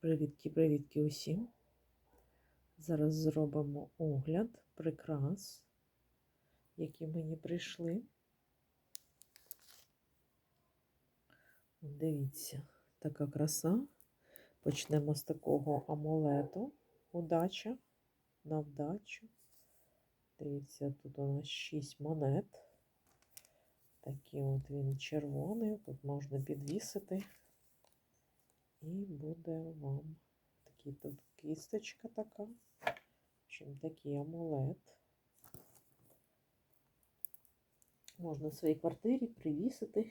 Привітки-привітки усім. Зараз зробимо огляд прикрас, які мені прийшли. Дивіться, така краса. Почнемо з такого амулету. Удача на вдачу. Дивіться, тут у нас 6 монет. Такий от він червоний. Тут можна підвісити. І буде вам такий тут кісточка така. Общем, такий амулет. Можна в своїй квартирі привісити.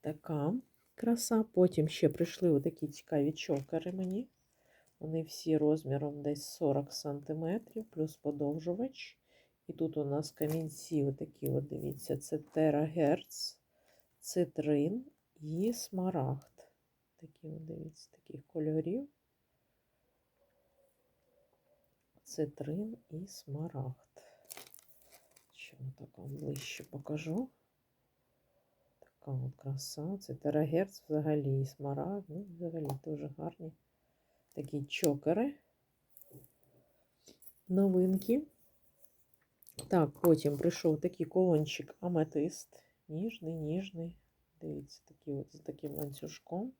Така краса. Потім ще прийшли отакі цікаві чокери мені. Вони всі розміром десь 40 см, плюс подовжувач. І тут у нас камінці, отакі, от дивіться, це терагерц, цитрин і смарагд. Такі, дивіться, таких кольорів. Цитрин і смарагд. Ще так вам ближче покажу. Така от краса. Це терагерц взагалі і смарагд. Ну, взагалі дуже гарні. Такі чокери. Новинки. Так, потім прийшов такий колончик аметист. Ніжний, ніжний. Дивіться, такий от з таким ланцюжком.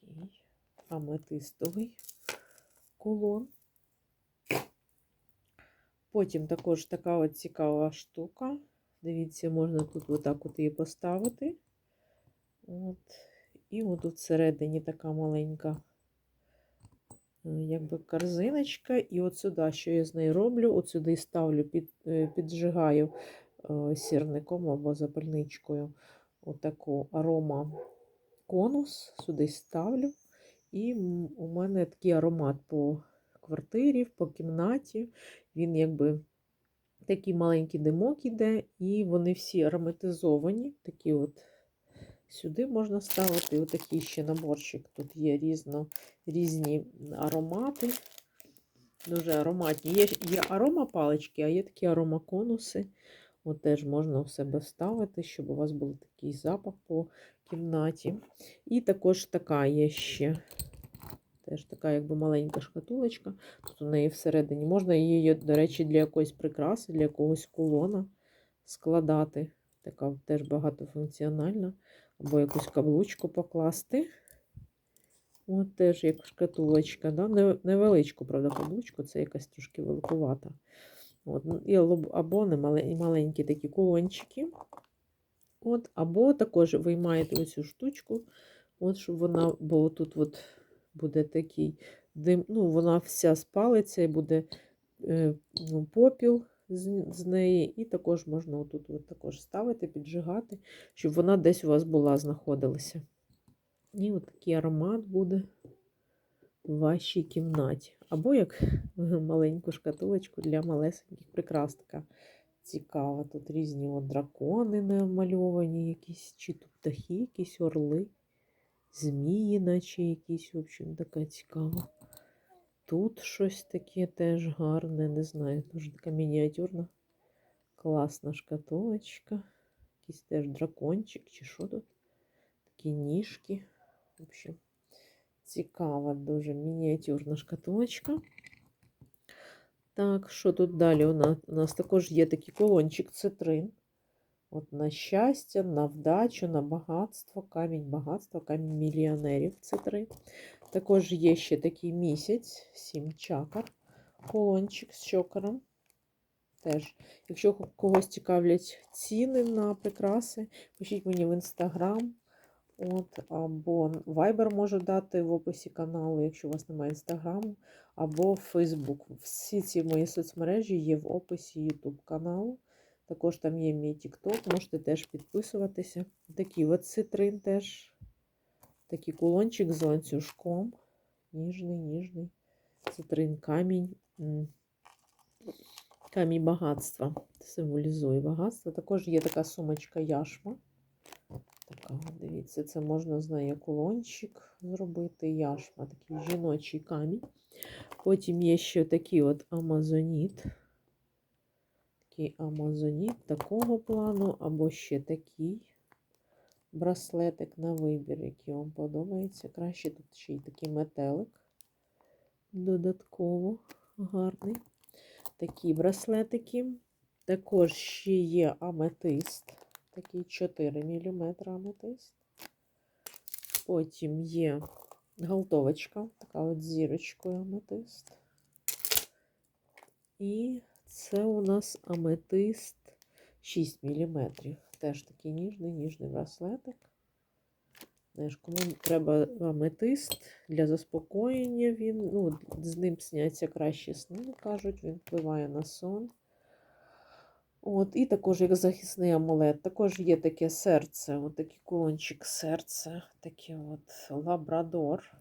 Такий аметистовий колон. Потім також така от цікава штука. Дивіться, можна тут отак от її поставити. От. І от тут всередині така маленька, якби корзиночка. І от сюди, що я з нею роблю, от сюди ставлю, під, піджигаю сірником або запальничкою отаку арома конус, сюди ставлю. І у мене такий аромат по квартирі, по кімнаті. Він якби такий маленький димок іде, і вони всі ароматизовані. Такі от Сюди можна ставити отакий ще наборчик. Тут є різно, різні аромати. Дуже ароматні. Є є аромапалички, а є такі аромаконуси. От теж можна в себе вставити, щоб у вас був такий запах по кімнаті. І також така є ще теж така, якби маленька шкатулочка. Тут у неї всередині можна її, до речі, для якоїсь прикраси, для якогось кулона складати. Така теж багатофункціональна. Або якусь каблучку покласти. От теж як шкатулочка. Да? Невеличку, правда, каблучку, це якась трошки великувата. От, ну, і Або не маленькі такі кулончики. От, Або також виймаєте оцю штучку, от, щоб вона була тут от буде такий дим, ну, вона вся спалиться і буде е, ну, попіл з, з неї. І також можна отут от також ставити, піджигати, щоб вона десь у вас була, знаходилася. І от такий аромат буде в вашій кімнаті. Або як маленьку шкатулочку для малесеньких прикрас. Така цікава. Тут різні от дракони намальовані, якісь, чи тут птахи, якісь орли, змії, наче якісь, в общем, така цікава. Тут щось таке теж гарне, не знаю, дуже така мініатюрна, класна шкатулочка. Якийсь теж дракончик, чи що тут? Такі ніжки. В общем, цікава, дуже мініатюрна шкатулочка. Так, що тут далі? У нас, у нас також є такий колончик цитрин. От На щастя, на вдачу, на багатство, камінь багатства, камінь мільйонерів цитрин. Також є ще такий місяць, сім чакр, колончик з чокером. Теж, якщо когось цікавлять ціни на прикраси, пишіть мені в інстаграм. От, Або Viber можу дати в описі каналу, якщо у вас немає інстаграму, або Фейсбук. Всі ці мої соцмережі є в описі YouTube каналу. Також там є мій TikTok, можете теж підписуватися. Такий от цитрин теж Такий кулончик з ланцюжком. Ніжний, ніжний. Цитрин камінь. Камінь багатства. Символізує багатство. Також є така сумочка яшма. Така, дивіться, це можна з нею кулончик зробити. Яшма, такий жіночий камінь. Потім є ще такий от амазоніт. Такий амазоніт такого плану, або ще такий. браслетик на вибір, який вам подобається. Краще тут ще й такий метелик. Додатково гарний. Такі браслетики. Також ще є аметист. Такий 4 мм аметист. Потім є галтовочка, така от зірочкою аметист. І це у нас аметист 6 мм. Теж такий ніжний, ніжний браслетик. Знаєш, кому треба аметист для заспокоєння, він, ну, з ним сняться кращі сни, кажуть, він впливає на сон. От, І також як захисний амулет. Також є таке серце, от такий кулончик серця, такий от лабрадор.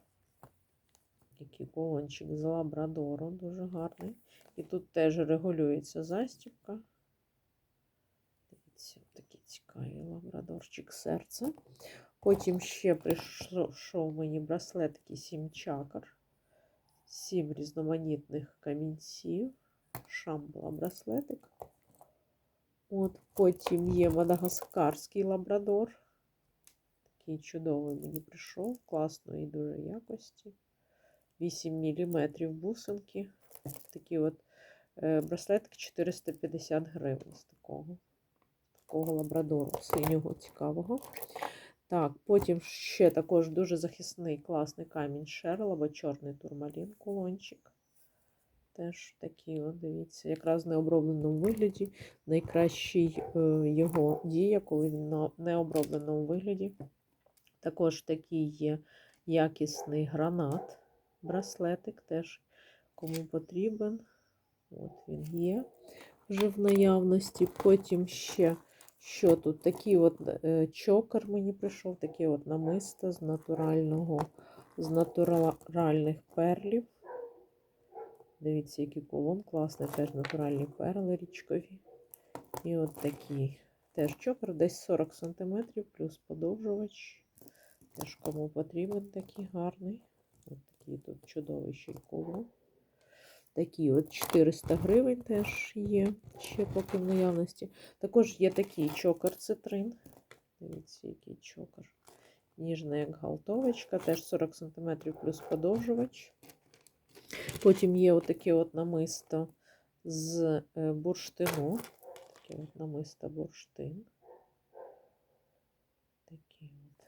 Такий кулончик з лабрадору, дуже гарний. І тут теж регулюється застібка. Дивіться, такий цікавий лабрадорчик серця. Потім ще прийшов мені браслет такий 7 чакр, 7 різноманітних камінців, шамбала браслетик. От Потім є мадагаскарський лабрадор. Такий чудовий мені прийшов, класної дуже якості. 8 мм бусинки. Такі от е, браслетки 450 гривень з такого, такого лабрадору, синього цікавого. Так, потім ще також дуже захисний класний камінь шерл або чорний турмалін, кулончик. Теж такий, от, дивіться, якраз в необробленому вигляді. Найкращий е, його дія, коли він на необробленому вигляді. Також такий є якісний гранат, браслетик, теж кому потрібен. От він є вже в наявності. Потім ще, що тут? Такий от е, чокер мені прийшов, такий от намисто з натурального, з натуральних перлів. Дивіться, який кулон класний, теж натуральні перли річкові. І от такий теж чокер, десь 40 см, плюс подовжувач. Теж кому потрібен такий гарний. От такий тут чудовий ще кулон. Такі от 400 гривень теж є, ще поки в наявності. Також є такий чокер цитрин. Дивіться, який чокер. Ніжна, як галтовочка, теж 40 см плюс подовжувач. Потім є отаке от намисто з е, бурштину. Таке от намисто бурштин. Такий от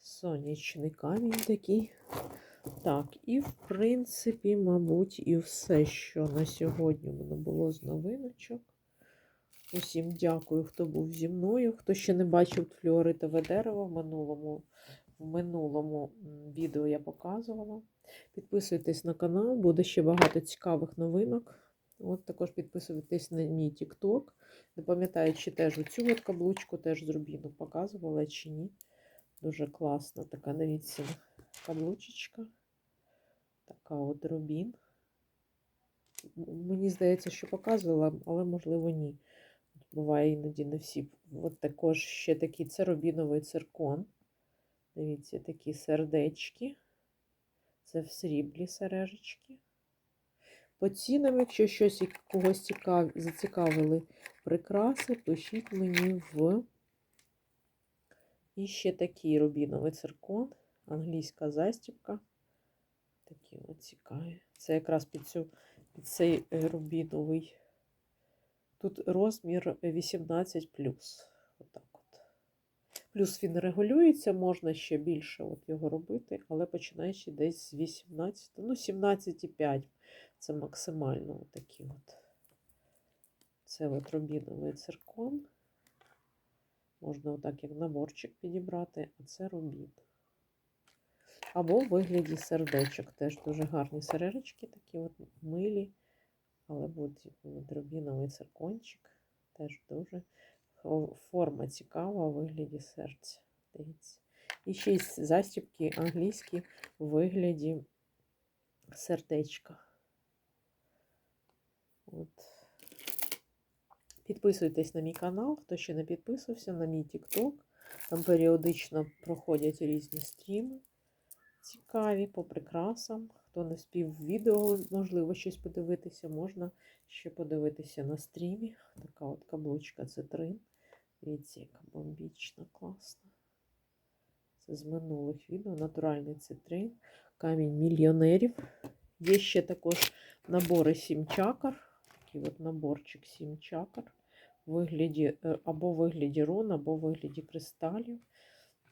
сонячний камінь такий. Так, і, в принципі, мабуть, і все, що на сьогодні в мене було з новиночок. Усім дякую, хто був зі мною. Хто ще не бачив флюоритове дерево в минулому, в минулому відео я показувала. Підписуйтесь на канал, буде ще багато цікавих новинок. От Також підписуйтесь на мій TikTok. Не пам'ятаю, чи теж оцю от каблучку теж з рубіну показувала, чи ні. Дуже класна така, дивіться, каблучечка. Така от рубін. Мені здається, що показувала, але, можливо, ні. Буває іноді не всі. От також ще такий це рубіновий циркон. Дивіться, такі сердечки. Це в сріблі сережечки. По цінам, якщо щось когось цікав... зацікавили прикраси, пишіть мені в і ще такий рубіновий циркон, англійська застібка. Такі от цікаві. Це якраз під, цю, під цей е, рубіновий. Тут розмір 18. Отак от. Плюс він регулюється, можна ще більше от його робити, але починаючи десь з 18, ну, 17,5. Це максимально отакі от. Це от рубіновий циркон. Можна отак як наборчик підібрати, а це рубін. Або в вигляді сердечок. Теж дуже гарні сережечки, такі от милі. Але будуть рубіновий циркончик. Теж дуже форма цікава у вигляді серця. Дивіться. І ще й застібки англійські у вигляді сердечка. От. Підписуйтесь на мій канал, хто ще не підписався, на мій TikTok. Там періодично проходять різні стріми. Цікаві по прикрасам. Хто не спів відео, можливо, щось подивитися, можна ще подивитися на стрімі. Така от каблучка цитрин. Дивіться, яка бомбічна, класна. Це з минулих відео. Натуральний цитрин, камінь мільйонерів. Є ще також набори сім чакр. Такий от наборчик сім чакр. Вигляді, е, або в вигляді рун, або в вигляді кристалів.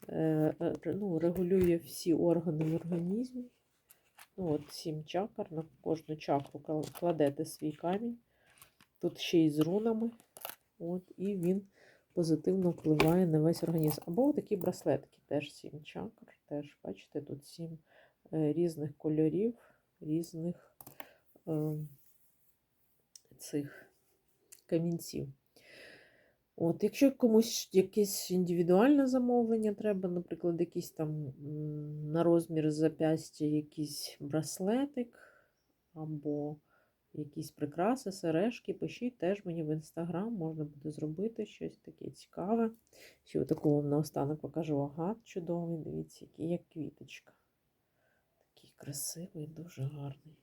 Е, е, Ну, регулює всі органи в організмі. Ну, от сім чакр. На кожну чакру кладете свій камінь. Тут ще й з рунами. От, і він позитивно впливає на весь організм. Або такі браслетки, теж сім чакр. Теж, бачите, тут сім е, різних кольорів, різних е, цих камінців. От, якщо комусь якесь індивідуальне замовлення треба, наприклад, якийсь там на розмір запястя якийсь браслетик, або якісь прикраси, сережки, пишіть теж мені в інстаграм, можна буде зробити щось таке цікаве. Ще таку вам наостанок покажу агат чудовий. Дивіться, який як квіточка. Такий красивий, дуже гарний.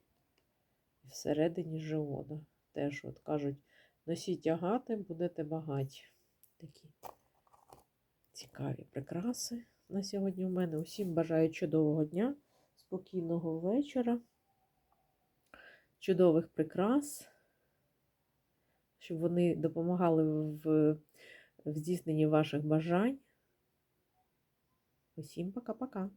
І всередині живода. Теж, от кажуть, носіть агати, будете багаті. Такі цікаві прикраси на сьогодні у мене. Усім бажаю чудового дня, спокійного вечора чудових прикрас, щоб вони допомагали в, в здійсненні ваших бажань. Усім пока-пока.